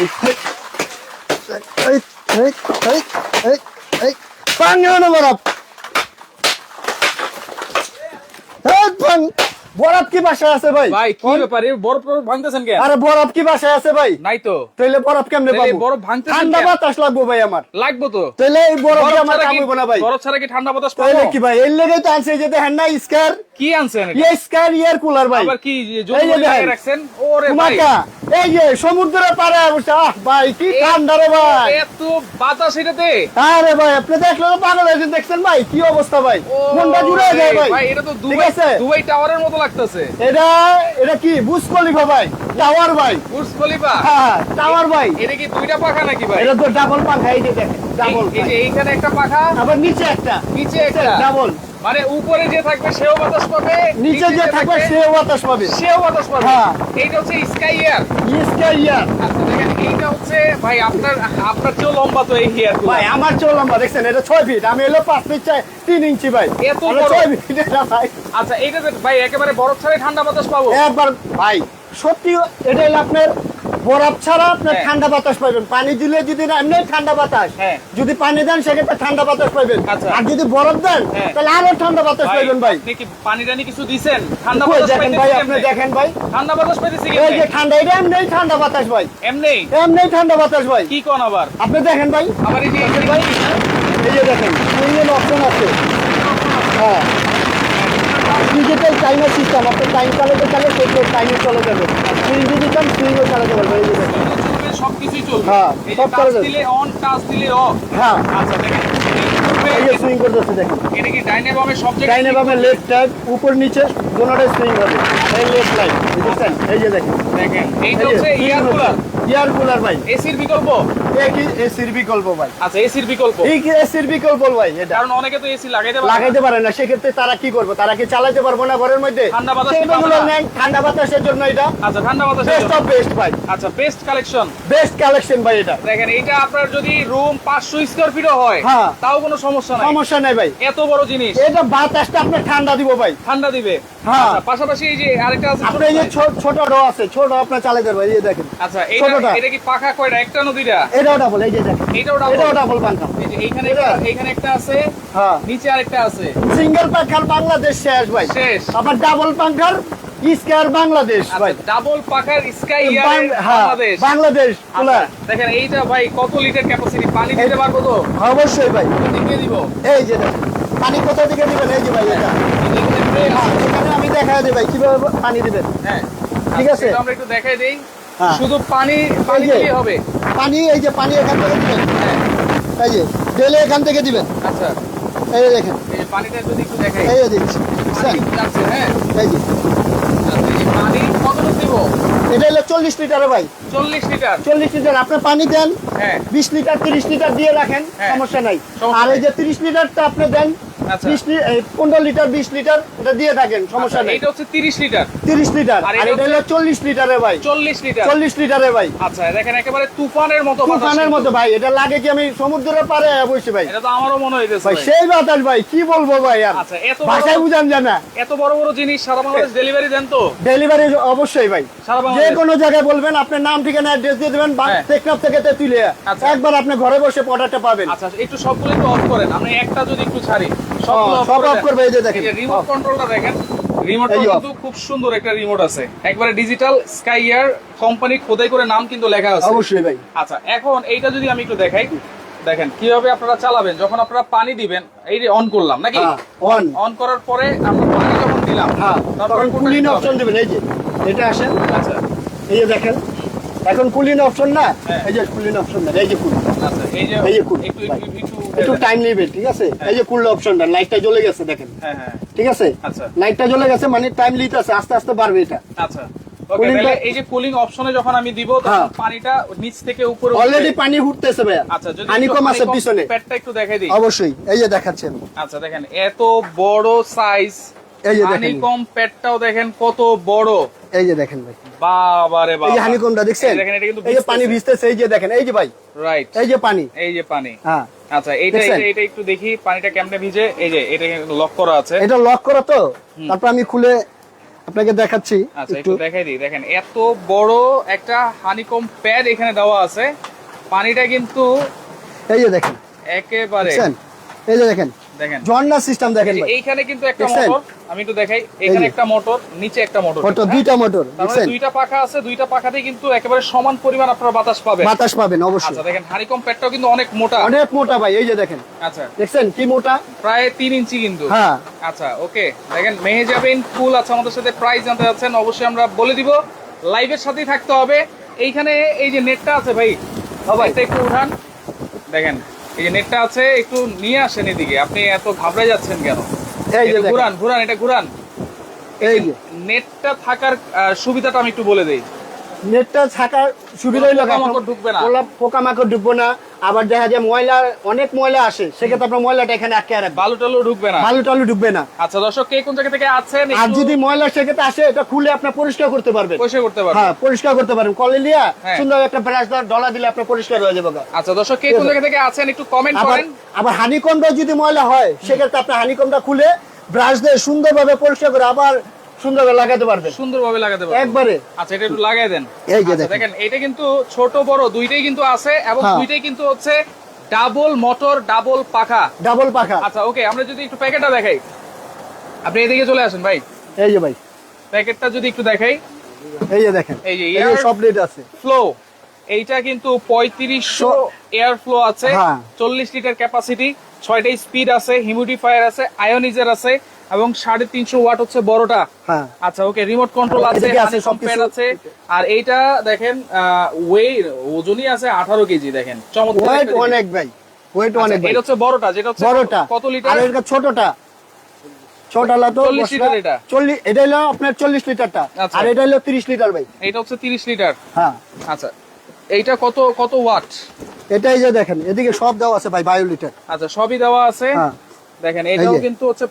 এই এই এই এই এই এই পানি না বরফ এই পান বরফ কি বাসায় আছে ভাই? ভাই কি ব্যাপার? বরফ ভাঙতেছেন কেন? আরে বরফ কি বাসায় আছে ভাই? নাই তো। তাইলে বরফ কেমনে পাবো? বরফ ভাঙতেছেন ঠান্ডা? বাতাস লাগবো ভাই আমার। লাগবো তো। তাইলে এই বরফ আমার না ভাই। বরফ ছাড়া কি ঠান্ডা বাতাস তাইলে কি ভাই? এর লেগে তো আনছে এই যে দেখেন না স্কার। কি আনছেন এটা? স্কার ইয়ার কুলার ভাই। আবার কি রাখছেন? ওরে ভাই। এই যে সমুদ্রের পাড়ে বসে আহ ভাই কি ঠান্ডা রে ভাই। এত বাতাস এটাতে? আরে ভাই আপনি পাগল হয়েছে দেখছেন ভাই কি অবস্থা ভাই? মনটা জুড়ে যায় ভাই ভাই। এটা তো ঠিক দুবাই আছে? দুবাই টাওয়ারের মতো লাগতেছে। এটা এটা কি? বুস খলিফা ভাই? টাওয়ার ভাই? Burj Khalifa? হ্যাঁ টাওয়ার ভাই। এটা কি দুইটা পাখা নাকি ভাই? এটা তো ডাবল পাখা এই যে দেখেন ডাবল এই যে এইখানে একটা পাখা আবার নিচে একটা নিচে একটা। ডাবল মানে উপরে যে থাকবে সেও বাতাস পাবে নিচে যে থাকবে সে বাতাস পাবে। সেও বাতাস পাবে। হ্যাঁ। এইটা হচ্ছে স্কাই এয়ার আচ্ছা দেখেন এইটা হচ্ছে ভাই আপনার আপনার চেয়েও লম্বা তো এই হেয়ার ভাই আমার চোল লম্বা দেখছেন? এটা ছয় ফিট আমি এলো পাঁচ ফিট চাই তিন ইঞ্চি ভাই। এত বড়? ছয় ফিট এটা ভাই। আচ্ছা এইটা যে ভাই একেবারে বরফ ছাড়াই ঠান্ডা বাতাস পাবো? একবার ভাই সত্যি এটা হলো আপনার বরফ ছাড়া আপনার হ্যাঁ। ঠান্ডা বাতাস পাবেন পানি দিলে যদি এমনি ঠান্ডা বাতাস। হ্যাঁ। যদি পানি দেন সেক্ষেত্রে ঠান্ডা বাতাস পাবেন আচ্ছা। আর যদি বরফ দেন হ্যাঁ। তাহলে আরও ঠান্ডা বাতাস পাবেন ভাই। পানি টানি কিছু দিছেন? ঠান্ডা বাতাস দেখেন ভাই আপনি দেখেন ভাই। ঠান্ডা বাতাস পাইতেছি এই যে ঠান্ডা এটা এমনি ঠান্ডা বাতাস ভাই। এমনি? এমনি ঠান্ডা বাতাস ভাই। কি কোন আবার? আপনি দেখেন ভাই। আবার এই যে দেখেন ভাই এই যে দেখেন সুইংয়ের অপশন আছে। হ্যাঁ। ডিজিটাল টাইমার সিস্টেম আপনি টাইম চালাতে চালে সেই টাইমে চলে যাবে সুইং যদি চান সুইংও চালাতে পারবেন এই যে সবকিছুই চলবে। হ্যাঁ, সব দিলে অন টাচ দিলে অফ হ্যাঁ। আচ্ছা দেখেন এই এই যে সুইং করতেছে দেখেন। এটা কি ডাইনে বামে সব জায়গায় ডাইনে বামে লেফট টাইপ উপর নিচে দোনোটাই সুইং হবে। এই লেফট লাইট বুঝছেন? এই যে দেখেন। দেখেন এই হচ্ছে এয়ার কুলার ইয়ার কুলার ভাই। এসির বিকল্প? এসির বিকল্প ভাই। আচ্ছা এসির বিকল্প? এই কি এসির বিকল্প ভাই এটা? কারণ অনেকে তো এসি লাগাইতে পারে লাগাইতে পারে না সেক্ষেত্রে তারা কি করবে? তারা কি চালাতে পারব না ঘরের মধ্যে? ঠান্ডা বাতাস নেন ঠান্ডা বাতাসের জন্য এটা। আচ্ছা ঠান্ডা বাতাস বেস্ট অফ বেস্ট ভাই। আচ্ছা বেস্ট কালেকশন বেস্ট কালেকশন ভাই এটা। দেখেন এটা আপনার যদি রুম পাঁচশো স্কোয়ার ফিটও হয় হ্যাঁ। তাও কোনো সমস্যা নাই। সমস্যা নাই ভাই। এত বড় জিনিস। এটা বাতাসটা আপনার ঠান্ডা দিব ভাই। ঠান্ডা দিবে? হ্যাঁ। আচ্ছা, পাশাপাশি এই যে আরেকটা আছে আপনি এই ছোট ছোট ডো আছে ছোট আপনার চালাতে পারবেন এই দেখেন। আচ্ছা এটা এটা কি পাখা কয়টা? একটা নদীটা এটাও ডাবল এই যে দেখেন। এটাও ডাবল এটাও ডাবল পাঙ্খা এই যে এইখানে এইখানে একটা আছে হ্যাঁ। নিচে আরেকটা আছে। সিঙ্গেল পাঙ্খার বাংলাদেশ শেষ ভাই। শেষ। আবার ডাবল পাঙ্খার স্কয়ার বাংলাদেশ ভাই। আচ্ছা ডাবল পাখার স্কাই হ্যাঁ, বাংলাদেশ। বাংলাদেশ আচ্ছা, দেখেন এইটা ভাই কত লিটার ক্যাপাসিটি পানি দিতে পারব তো? অবশ্যই ভাই। দিকে দিব। এই যে পানি কোথা থেকে দিবেন এই যে ভাই এটা। হ্যাঁ, এখানে আমি দেখা দিই ভাই কীভাবে পানি দিবেন। হ্যাঁ ঠিক আচ্ছা, আছে। আমরা একটু দেখাই দেই। হ্যাঁ। শুধু পানি পানি এই যে। দিলেই হবে। পানি এই যে পানি এখান থেকে দিবেন। হ্যাঁ। এই যে ডেলে এখান থেকে দিবেন। আচ্ছা। এই দেখেন। এই যে পানিটা যদি একটু দেখাই। এই যে দিচ্ছি। যাচ্ছে হ্যাঁ। এই যে। এই যে পানি কতটুকু দিব? এটা হলো চল্লিশ লিটারে ভাই। চল্লিশ লিটার? চল্লিশ লিটার। আপনি পানি দেন হ্যাঁ। বিশ লিটার তিরিশ লিটার দিয়ে রাখেন হ্যাঁ। সমস্যা নাই। আর এই যে তিরিশ লিটারটা আপনি দেন পনেরো লিটার বিশ লিটার এটা দিয়ে থাকেন সমস্যা নেই। এইটা হচ্ছে তিরিশ লিটার। তিরিশ লিটার আর আর এটা এটা হলো চল্লিশ লিটারে ভাই। চল্লিশ লিটার। চল্লিশ লিটারে ভাই। আচ্ছা দেখেন একেবারে তুফানের মতো তুফানের মতো ভাই এটা লাগে কি আমি সমুদ্রের পারে বসছি ভাই। এটা তো আমারও মনে হইতেছে ভাই ভাই। সেই বাতাস ভাই কি বলব ভাই আর? এত বড়- ভাষায় বুঝান জানা এত বড় বড় জিনিস সারা বাংলাদেশ ডেলিভারি দেন তো? ডেলিভারি অবশ্যই ভাই। সারা যে কোনো জায়গায় বলবেন আপনার নাম ঠিকানা অ্যাড্রেস দিয়ে দেবেন হ্যাঁ। টেকনাফ থেকে তেতুলিয়া। আচ্ছা। একবার আপনি ঘরে বসে প্রোডাক্টটা পাবেন। আচ্ছা একটু সবগুলো একটু অফ করেন। আমি একটা যদি একটু ছাড়ি। সব off দেন। করবে, এই যে দেখেন। রিমোট কন্ট্রোলটা দেখেন। off। কিন্তু খুব সুন্দর একটা রিমোট আছে। একবারে ডিজিটাল স্কাই ইয়ার কোম্পানি খোদাই করে নাম কিন্তু লেখা আছে। অবশ্যই ভাই। আচ্ছা এখন এইটা যদি আমি একটু দেখাই। দেখেন কীভাবে আপনারা চালাবেন? যখন আপনারা পানি দিবেন এই অন করলাম নাকি? হ্যাঁ, on। অন করার পরে আমরা পানি যখন দিলাম হ্যাঁ তখন কুলিন অপশন দিবেন এই যে। এটা আসেন। আচ্ছা। এই যে দেখেন এখন কুলিন অপশন না? হ্যাঁ। এই যে কুলিন অপশন দেন এই যে কুল আচ্ছা এই যে এই যে কুল একটু একটু একটু টাইম নেবে ঠিক আছে এই যে কুল অপশন দেন লাইটটা জ্বলে গেছে দেখেন হ্যাঁ হ্যাঁ ঠিক আছে আচ্ছা। লাইটটা জ্বলে গেছে মানে টাইম লিতে আছে আস্তে আস্তে বাড়বে এটা আচ্ছা ওকে Cooling তাহলে টা- এই যে কুলিং অপশনে যখন আমি দিব তখন হ্যাঁ। পানিটা নিচ থেকে উপরে অলরেডি পানি উঠতেছে ভাইয়া আচ্ছা যদি হানিকম আছে পিছনে প্যাডটা একটু দেখাই দিই অবশ্যই এই যে দেখাচ্ছেন আচ্ছা দেখেন এত বড় সাইজ এই যে দেখেন হানিকম প্যাডটাও দেখেন কত বড় এই যে দেখেন ভাই বাবারে বাবা এই হানিকমটা দেখছেন দেখেন এটা কিন্তু এই যে পানি ভিজতেছে এই যে দেখেন এই যে ভাই রাইট এই যে পানি এই যে পানি হ্যাঁ আচ্ছা? এইটা- এটা একটু দেখি পানিটা কেমনে ভিজে? এই যে এটা লক করা আছে। এটা লক করা তো? তারপর আমি খুলে আপনাকে দেখাচ্ছি আচ্ছা একটু। দেখাই দিই। দেখেন এত বড় একটা হানিকম প্যাড এখানে দেওয়া আছে। পানিটা কিন্তু এই যে দেখেন। একেবারে এই যে দেখেন। দেখেন। ঝর্ণা সিস্টেম দেখেন ভাই। এইখানে কিন্তু একটা মোটর আমি একটু দেখাই এখানে একটা মোটর নিচে একটা মোটর মোটর দুইটা মোটর মানে দুইটা পাখা আছে দুইটা পাখাতে কিন্তু একেবারে সমান পরিমাণ আপনারা বাতাস পাবেন। বাতাস পাবেন অবশ্যই। আচ্ছা দেখেন হানিকম প্যাডটাও কিন্তু অনেক মোটা। অনেক মোটা ভাই এই যে দেখেন। আচ্ছা। দেখছেন কি মোটা? প্রায় তিন ইঞ্চি কিন্তু। হ্যাঁ। আচ্ছা ওকে দেখেন মেহেজাবিন ফুল আছে আমাদের সাথে প্রাইস জানতে যাচ্ছেন অবশ্যই আমরা বলে দিব। লাইভের সাথেই থাকতে হবে। এইখানে এই যে নেটটা আছে ভাই ভাই। একটু উঠান। দেখেন এই যে নেটটা আছে একটু নিয়ে আসেন এদিকে। আপনি এত ঘাবড়ে যাচ্ছেন কেন? এই যে ঘুরান ঘুরান এটা ঘুরান। এই নেটটা থাকার সুবিধাটা আমি একটু বলে দেই। নেটটা থাকার সুবিধা হইল ঢুকবে না। পোলা- পোকামাকড় ঢুকবো না। আবার দেখা যায় ময়লা অনেক ময়লা আসে। সেক্ষেত্রে আপনার ময়লাটা এখানে আটকে রাখবে বালু টালু ঢুকবে না। বালু টালু ঢুকবে না। আচ্ছা দর্শক কে কোন জায়গা থেকে আছেন? আর যদি ময়লা সেক্ষেত্রে আসে এটা খুলে আপনার পরিষ্কার করতে পারবেন। পরিষ্কার করতে পারবেন। হ্যাঁ পরিষ্কার করতে পারেন কলে লিয়া হ্যাঁ। সুন্দর একটা ব্রাশ ডলা দিলে আপনার পরিষ্কার হয়ে যাবে আচ্ছা দর্শক কে কোন জায়গা থেকে আছেন? একটু কমেন্ট করেন। আবার হানিকমটা যদি ময়লা হয় সেক্ষেত্রে আপনি হানিকমটা খুলে ব্রাশ দিয়ে সুন্দরভাবে পরিষ্কার করে আবার সুন্দরভাবে লাগাতে পারবেন সুন্দরভাবে লাগাতে পারবেন একবারে। আচ্ছা এটা একটু লাগাই দেন। এই যে আচ্ছা, দেখেন। এটা কিন্তু ছোট বড় দুইটাই কিন্তু আছে এবং হ্যাঁ। দুইটাই কিন্তু হচ্ছে ডাবল মোটর ডাবল পাখা। ডাবল পাখা। আচ্ছা ওকে আমরা যদি একটু প্যাকেটটা দেখাই। আপনি এদিকে চলে আসেন ভাই। এই যে ভাই। প্যাকেটটা যদি একটু দেখাই। এই যে দেখেন। এই যে এই যে সব লেট আছে। ফ্লো এইটা কিন্তু পঁয়ত্রিশশো এয়ার ফ্লো আছে। হ্যাঁ। চল্লিশ লিটার ক্যাপাসিটি ছয়টা স্পিড আছে হিউমিডিফায়ার আছে আয়োনিজার আছে। এবং সাড়ে তিনশো ওয়াট হচ্ছে বড়টা। হ্যাঁ। আচ্ছা ওকে রিমোট কন্ট্রোল আছে এদিকে আছে। আর এইটা দেখেন ওয়ে ওজনই আছে আঠারো কেজি দেখেন। চমৎকার ওয়েট জিনিস। অনেক ভাই ওয়েট আচ্ছা, অনেক এটা হচ্ছে বড়টা যেটা হচ্ছে বড়টা। কত লিটার আর এটা ছোটটা। ছোটটা তো 40 লিটার এটা। চল্লিশ এটা হলো আপনার চল্লিশ লিটারটা। আচ্ছা। আর এটা হলো তিরিশ লিটার ভাই। এটা হচ্ছে তিরিশ লিটার হ্যাঁ। আচ্ছা এইটা কত কত ওয়াট এটাই যে দেখেন এদিকে সব দেওয়া আছে ভাই বায়ো লিটার। আচ্ছা সবই দেওয়া আছে। হ্যাঁ। দেখেন এটাও কিন্তু হচ্ছে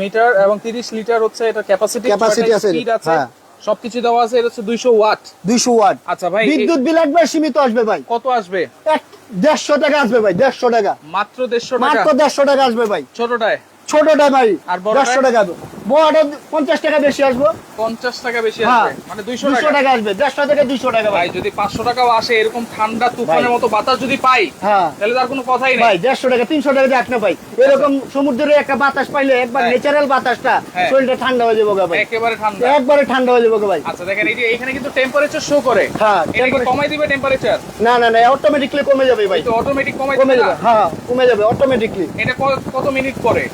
মিটার এবং তিরিশ লিটার হচ্ছে এটা ক্যাপাসিটি ক্যাপাসিটি আছে, স্পিড আছে। হ্যাঁ। সবকিছু দেওয়া আছে এটা হচ্ছে দুইশো ওয়াট। দুইশো ওয়াট। আচ্ছা ভাই বিদ্যুৎ বিল একবার সীমিত আসবে ভাই। কত আসবে? এক দেড়শো টাকা আসবে ভাই দেড়শো টাকা। মাত্র দেড়শো টাকা? মাত্র দেড়শো টাকা আসবে ভাই। ছোটটায়? ছোটটা ভাই আর বড়টায়? টাকা বড়টা পঞ্চাশ টাকা বেশি আসব। পঞ্চাশ টাকা বেশি হ্যাঁ আসবে মানে দুইশো দুশো টাকা? টাকা আসবে দেড়শো থেকে দুশো টাকা ভাই যদি পাঁচশো টাকাও আসে এরকম ঠান্ডা তুফানের মতো বাতাস যদি পাই হ্যাঁ। তাহলে তার কোনো কথাই নেই। ভাই টাকা তিনশো টাকা দেখ না ভাই। এরকম সমুদ্রের একটা বাতাস পাইলে একবার হ্যাঁ। ন্যাচারাল বাতাসটা হ্যাঁ। শরীরটা ঠান্ডা হয়ে যাব ভাই। একেবারে ঠান্ডা। একবারে ঠান্ডা হয়ে যাব ভাই। আচ্ছা দেখেন এই যে এখানে কিন্তু টেম্পারেচার শো করে। হ্যাঁ এটা কি কমাই দিবে টেম্পারেচার না না না অটোমেটিকলি কমে যাবে ভাই। তো অটোমেটিক কমে যাবে হ্যাঁ কমে যাবে অটোমেটিকলি এটা কত মিনিট পরে?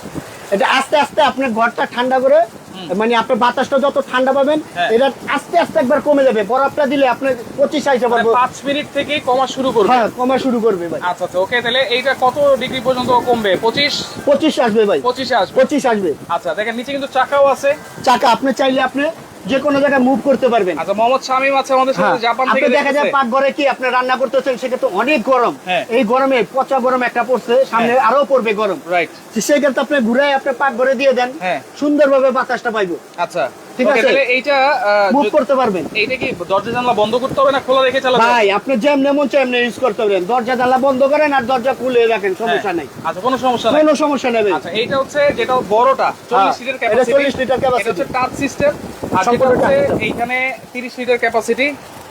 এটা আস্তে আস্তে আপনার ঘরটা ঠান্ডা করে মানে আপনার বাতাসটা যত ঠান্ডা পাবেন হ্যাঁ। এটা আস্তে আস্তে একবার কমে যাবে। বরফটা দিলে আপনার পঁচিশ আইসে মানে পারব পাঁচ মিনিট থেকে কমা শুরু করবে। হ্যাঁ কমা শুরু করবে ভাই। আচ্ছা আচ্ছা ওকে তাহলে এইটা কত ডিগ্রি পর্যন্ত কমবে? পঁচিশ? পঁচিশ আসবে ভাই। পঁচিশে আসবে। পঁচিশ আসবে। আচ্ছা দেখেন নিচে কিন্তু চাকাও আছে। চাকা আপনি চাইলে আপনি যে কোনো জায়গায় মুভ করতে পারবেন। আচ্ছা মোহাম্মদ শামিম আছে আমাদের হ্যাঁ, সাথে জাপান আপনি থেকে দেখা যায় পাক পাকঘরে কি আপনি রান্না করতেছেন সেক্ষেত্রে অনেক গরম। হ্যাঁ। এই গরমে পচা গরম একটা পড়ছে সামনে আরও পড়বে গরম। রাইট সেই ক্ষেত্রে আপনি ঘুরে আপনি পাকঘরে দিয়ে দেন। হ্যাঁ। সুন্দরভাবে বাতাসটা পাইবো। আচ্ছা। ঠিক আছে। তাহলে এইটা মুভ করতে পারবেন। এইটা কি দরজা জানলা বন্ধ করতে হবে না খোলা রেখে চালাতে ভাই আপনি যেমনি মন এমনি ইউজ করতে পারেন। দরজা জানলা বন্ধ করেন আর দরজা খুলে রাখেন সমস্যা হ্যাঁ। নাই। আচ্ছা কোনো সমস্যা নাই। কোনো সমস্যা নেই আচ্ছা এইটা হচ্ছে যেটা বড়টা 40 লিটার ক্যাপাসিটি 40 লিটার। এটা হচ্ছে টাচ সিস্টেম আর যেটা হচ্ছে এইখানে 30 লিটার ক্যাপাসিটি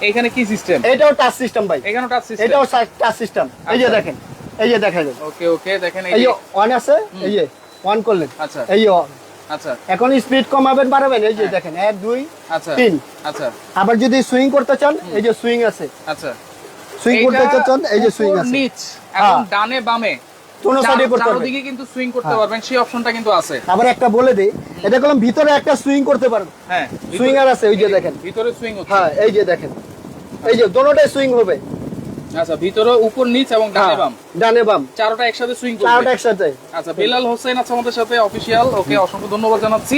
এইখানে কি সিস্টেম এটাও টাচ সিস্টেম ভাই। এখানেও টাচ সিস্টেম এটাও টাচ সিস্টেম এই যে আচ্ছা। দেখেন এই যে দেখা যায় ওকে ওকে দেখেন এই যে। অন আছে এই যে অন করলেন। আচ্ছা। এই on। আচ্ছা। এখন স্পিড কমাবেন বাড়াবেন এই যে হ্যাঁ। দেখেন এক দুই আচ্ছা। তিন। আচ্ছা। আবার যদি সুইং করতে চান এই যে সুইং আছে। আচ্ছা। সুইং করতে চান এই যে সুইং আছে। নিচ এবং হ্যাঁ। ডানে বামে। কোনো সাইডে করতে পারবেন চারদিকে কিন্তু সুইং করতে হ্যাঁ। পারবেন সেই অপশনটা কিন্তু আছে। আবার একটা বলে দেই এটা ভিতরে একটা সুইং করতে পারবেন। হ্যাঁ সুইঙ্গার আছে ওই যে দেখেন। ভিতরে সুইং হচ্ছে। হ্যাঁ এই যে দেখেন। এই যে দোনোটাই সুইং হবে। আচ্ছা ভিতরে উপর নিচ এবং ডানে হ্যাঁ, বাম? ডানে বাম। চারটা একসাথে সুইং করবে। চারটা একসাথে। আচ্ছা বেলাল হোসেন আছে আমাদের সাথে অফিসিয়াল ওকে অসংখ্য ধন্যবাদ জানাচ্ছি।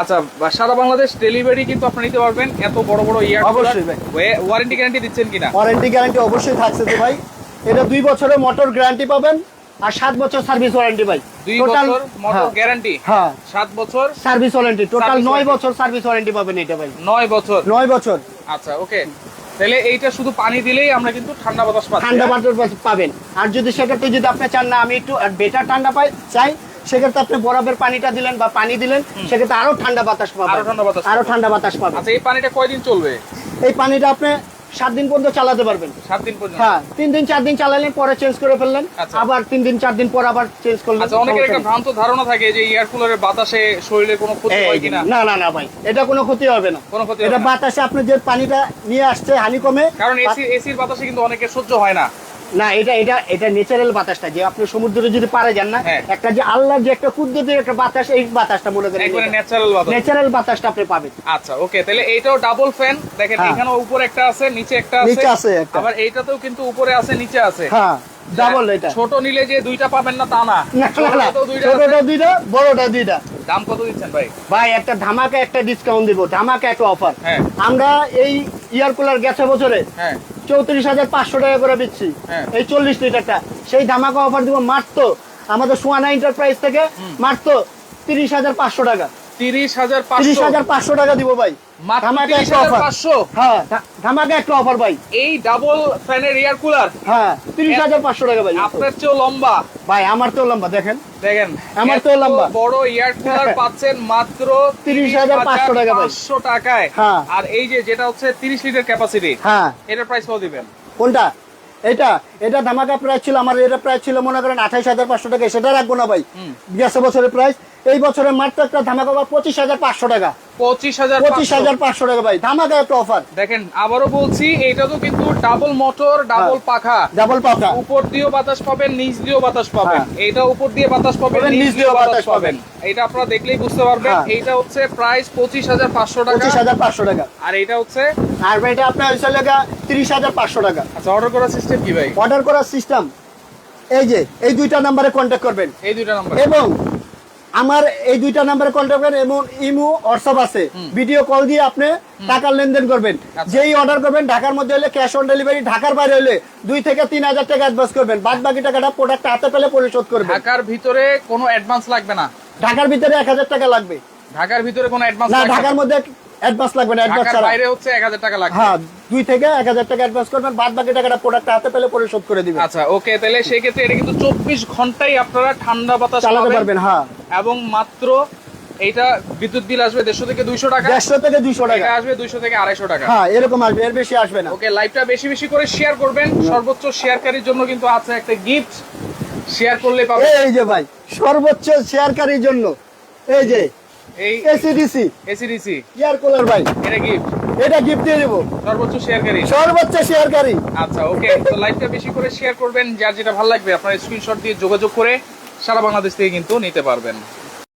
আচ্ছা সারা বাংলাদেশ ডেলিভারি কিন্তু আপনি নিতে পারবেন। এত বড় বড় ইয়ার অবশ্যই ভাই। ওয়ারেন্টি গ্যারান্টি দিচ্ছেন কিনা ওয়ারেন্টি গ্যারান্টি অবশ্যই থাকছে তো ভাই। এটা দুই বছরের মোটর গ্যারান্টি পাবেন আর সাত বছর সার্ভিস ওয়ারেন্টি ভাই। দুই বছর মোটর গ্যারান্টি হ্যাঁ। সাত বছর সার্ভিস ওয়ারেন্টি টোটাল নয় বছর সার্ভিস ওয়ারেন্টি পাবেন এটা ভাই। নয় বছর। নয় বছর। আচ্ছা ওকে। তাহলে এইটা শুধু পানি দিলেই আমরা কিন্তু ঠান্ডা বাতাস পাবো ঠান্ডা বাতাস পাবেন। আর যদি সেক্ষেত্রে যদি আপনি চান না আমি একটু বেটার ঠান্ডা পাই চাই সেক্ষেত্রে আপনি বরফের পানিটা দিলেন বা পানি দিলেন সেক্ষেত্রে আরও ঠান্ডা বাতাস পাবেন। আরও ঠান্ডা বাতাস আরও ঠান্ডা বাতাস পাবেন। আচ্ছা এই পানিটা কয়দিন চলবে? এই পানিটা আপনি সাত দিন পর্যন্ত চালাতে পারবেন। সাত দিন পর্যন্ত? হ্যাঁ তিন দিন চার দিন চালালেন পরে চেঞ্জ করে ফেললেন। আচ্ছা। আবার তিন দিন চার দিন পর আবার চেঞ্জ করলেন। আচ্ছা অনেকের একটা ভ্রান্ত ধারণা থাকে যে এয়ার কুলারের বাতাসে শরীরে কোনো ক্ষতি হয় কিনা? না না না ভাই এটা কোনো ক্ষতি হবে না। কোনো ক্ষতি এটা বাতাসে আপনি যে পানিটা নিয়ে আসছে হানি কমে কারণ এসি এসির বাতাসে কিন্তু অনেকে সহ্য হয় না। না এটা এটা এটা ন্যাচারাল বাতাসটা যে আপনি সমুদ্রে যদি পারে যান না হ্যাঁ। একটা যে আল্লাহর যে একটা কুদরতের একটা বাতাস এই বাতাসটা মনে করেন একবারে ন্যাচারাল বাতাস। ন্যাচারাল বাতাসটা আপনি পাবেন। আচ্ছা ওকে তাহলে এইটাও ডাবল ফ্যান দেখেন হ্যাঁ। এখানে উপরে একটা আছে নিচে একটা আছে। নিচে আছে একটা। আবার এইটাতেও কিন্তু উপরে আছে নিচে আছে। হ্যাঁ ডাবল এটা। ছোট নিলে যে দুইটা পাবেন না তা না। ছোটটা দুইটা বড়টা দুইটা দাম কত দিচ্ছেন ভাই? ভাই একটা ধামাকা একটা ডিসকাউন্ট দিব ধামাকা একটা অফার হ্যাঁ। আমরা এই ইয়ার কুলার গেছে বছরে হ্যাঁ। চৌত্রিশ হাজার পাঁচশো টাকা করে দিচ্ছি হ্যাঁ। এই চল্লিশ লিটারটা। সেই ধামাকা অফার দিব মারতো আমাদের সোয়ানা এন্টারপ্রাইজ থেকে মারতো তিরিশ হাজার পাঁচশো টাকা। তিরিশ হাজার তিরিশ হাজার পাঁচশো টাকা দিব ভাই। ধামাকা একটা অফার পাঁচশো। হ্যাঁ ধামাকা একটা অফার ভাই। এই ডাবল ফ্যানের এয়ার কুলার হ্যাঁ তিরিশ হাজার পাঁচশো টাকা ভাই। আপনার চেয়েও লম্বা। ভাই আমার তো লম্বা দেখেন। দেখেন আমার তো লম্বা। বড় এয়ার কুলার পাচ্ছেন মাত্র 30,500 টাকা ভাই। 500 টাকায়। হ্যাঁ। আর এই যে যেটা হচ্ছে 30 লিটার ক্যাপাসিটি হ্যাঁ। এটার প্রাইস কত দিবেন? কোনটা? এটা এটা ধামাকা প্রাইস ছিল আমার এটা প্রাইস ছিল মনে করেন আঠাইশ হাজার পাঁচশো টাকা সেটা রাখব না ভাই। গেছে বছরের প্রাইস এই বছরের মাত্র একটা ধামাকা অফার পঁচিশ হাজার পাঁচশো টাকা। পঁচিশ হাজার পঁচিশ। হাজার পাঁচশো টাকা ভাই ধামাকা একটা অফার দেখেন আবারও বলছি এটা তো কিন্তু ডাবল মোটর ডাবল। পাখা। ডাবল পাকা উপর দিয়েও বাতাস পাবেন নিচ দিয়েও বাতাস পাবেন। হ্যাঁ। এটা উপর দিয়ে বাতাস পাবেন নিচ দিয়েও বাতাস পাবেন। এটা আপনারা দেখলেই বুঝতে পারবেন। হ্যাঁ। এইটা হচ্ছে প্রাইস পঁচিশ হাজার পাঁচশো টাকা। পঁচিশ হাজার পাঁচশো টাকা। আর এটা হচ্ছে? আর ভাই এটা আপনার হচ্ছে তিরিশ হাজার পাঁচশো টাকা। আচ্ছা অর্ডার করার সিস্টেম কি ভাই? অর্ডার করার সিস্টেম এই যে এই দুইটা নাম্বারে কন্ট্যাক্ট করবেন। এই দুইটা নাম্বার এবং আমার এই দুইটা নাম্বারে কন্ট্যাক্ট করবেন এবং ইমো হোয়াটসঅ্যাপ আছে। ভিডিও কল দিয়ে আপনি টাকার লেনদেন করবেন। আচ্ছা। যেই অর্ডার করবেন ঢাকার মধ্যে হলে ক্যাশ অন ডেলিভারি ঢাকার বাইরে হলে দুই থেকে তিন হাজার টাকা অ্যাডভান্স করবেন। বাদ বাকি টাকাটা প্রোডাক্ট হাতে পেলে পরিশোধ করবেন। ঢাকার ভিতরে কোনো অ্যাডভান্স লাগবে না? ঢাকার ভিতরে এক হাজার টাকা লাগবে। ঢাকার ভিতরে কোনো অ্যাডভান্স না? ঢাকার মধ্যে অ্যাডভান্স লাগবে না অ্যাডভান্স ছাড়া। বাইরে হচ্ছে এক হাজার টাকা লাগবে। হ্যাঁ দুই থেকে এক হাজার টাকা অ্যাডভান্স করবেন বাদ বাকি টাকাটা প্রোডাক্ট হাতে পেলে পরিশোধ করে দিবেন। আচ্ছা ওকে তাহলে সেই ক্ষেত্রে এটা কিন্তু চব্বিশ ঘন্টাই আপনারা ঠান্ডা বাতাস চালাতে পারবেন হ্যাঁ। এবং মাত্র এইটা বিদ্যুৎ বিল আসবে দেড়শো থেকে দুইশো টাকা। দেড়শো থেকে দুইশো টাকা। আসবে দুইশো থেকে আড়াইশো টাকা। হ্যাঁ এরকম আসবে এর বেশি আসবে না। ওকে লাইভটা বেশি বেশি করে শেয়ার করবেন। সর্বোচ্চ শেয়ারকারীর জন্য কিন্তু আছে একটা গিফট শেয়ার করলে পাবে এই যে ভাই সর্বোচ্চ শেয়ারকারীর জন্য। এই যে এই এসিডিসি এসিডিসি ইয়ার কুলার ভাই। এটা গিফট এটা গিফট দিয়ে দেবো। সর্বোচ্চ শেয়ারকারী সর্বোচ্চ শেয়ারকারী আচ্ছা ওকে তো লাইভটা বেশি করে শেয়ার করবেন যার যেটা ভালো লাগবে আপনার স্ক্রিনশট দিয়ে যোগাযোগ করে সারা বাংলাদেশ থেকে কিন্তু নিতে পারবেন।